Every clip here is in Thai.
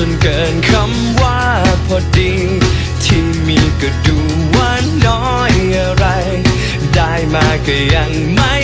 จนเกินคำว่าพอดี ที่มีก็ดูว่าน้อยอะไร ได้มาก็ยังไม่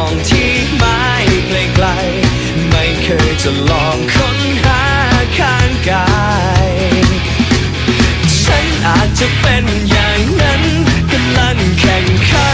องที่ไม่ไกลไไม่เคยจะลองค้นหาข้างกาย ฉันอาจจะเป็นอย่างนั้นกำลังแข่งขัน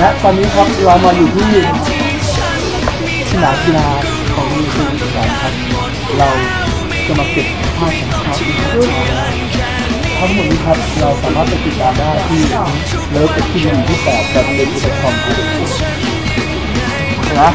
และตอนนี้ครับเรามาอยู่ที่สนามกีฬาของยูทูบกันครับเราจะมาเก็บภาพของเขาอีกครั้ทั้งหมดนี้ครับเราสามารถไปติดตามได้ที่เลิฟเปที่หนึ่งที่แปดแต่เป็นที่คอมครับนะ